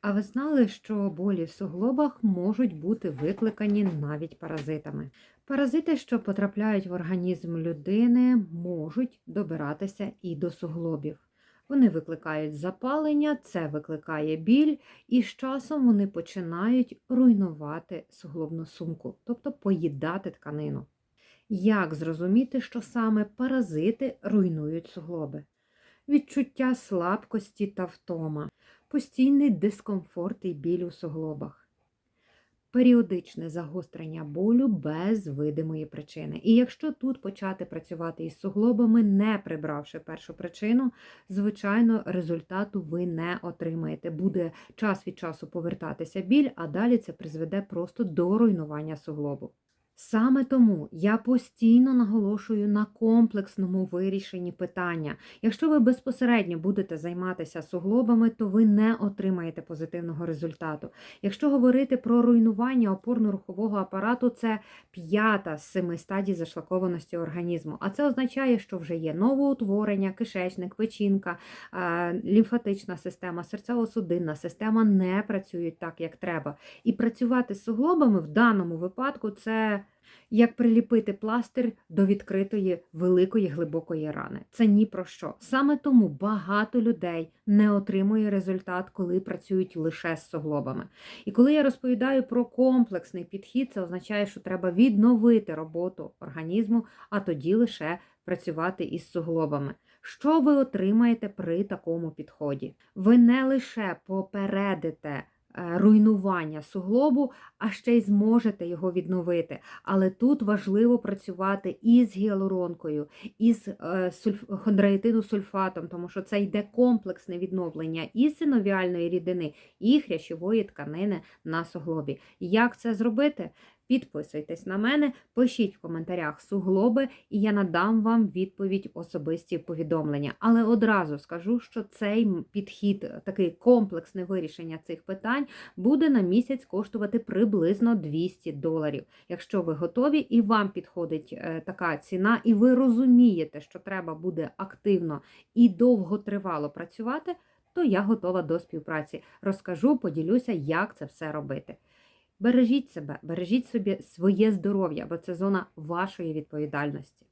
А ви знали, що болі в суглобах можуть бути викликані навіть паразитами? Паразити, що потрапляють в організм людини, можуть добиратися і до суглобів. Вони викликають запалення, це викликає біль, і з часом вони починають руйнувати суглобну сумку, тобто поїдати тканину. Як зрозуміти, що саме паразити руйнують суглоби? Відчуття слабкості та втома, постійний дискомфорт і біль у суглобах, періодичне загострення болю без видимої причини. І якщо тут почати працювати із суглобами, не прибравши першу причину, звичайно, результату ви не отримаєте. Буде час від часу повертатися біль, а далі це призведе просто до руйнування суглобу. Саме тому я постійно наголошую на комплексному вирішенні питання. Якщо ви безпосередньо будете займатися суглобами, то ви не отримаєте позитивного результату. Якщо говорити про руйнування опорно-рухового апарату, це п'ята з семи стадій зашлакованості організму. А це означає, що вже є новоутворення, кишечник, печінка, лімфатична система, серцево-судинна система не працюють так, як треба. І працювати з суглобами в даному випадку це як приліпити пластир до відкритої великої глибокої рани. Це ні про що. Саме тому багато людей не отримує результат, коли працюють лише з суглобами. І коли я розповідаю про комплексний підхід, це означає, що треба відновити роботу організму, а тоді лише працювати із суглобами. Що ви отримаєте при такому підході? Ви не лише попередите руйнування суглобу, а ще й зможете його відновити. Але тут важливо працювати із гіалуронкою, із з сульф... хондроїтиду-сульфатом, тому що це йде комплексне відновлення і синовіальної рідини, і хрящової тканини на суглобі. Як це зробити? Підписуйтесь на мене, пишіть в коментарях суглоби, і я надам вам відповідь особисті повідомлення. Але одразу скажу, що цей підхід, такий комплексне вирішення цих питань буде на місяць коштувати приблизно 200 доларів. Якщо ви готові і вам підходить е, така ціна, і ви розумієте, що треба буде активно і довготривало працювати, то я готова до співпраці. Розкажу, поділюся, як це все робити. Бережіть себе, бережіть собі своє здоров'я, бо це зона вашої відповідальності.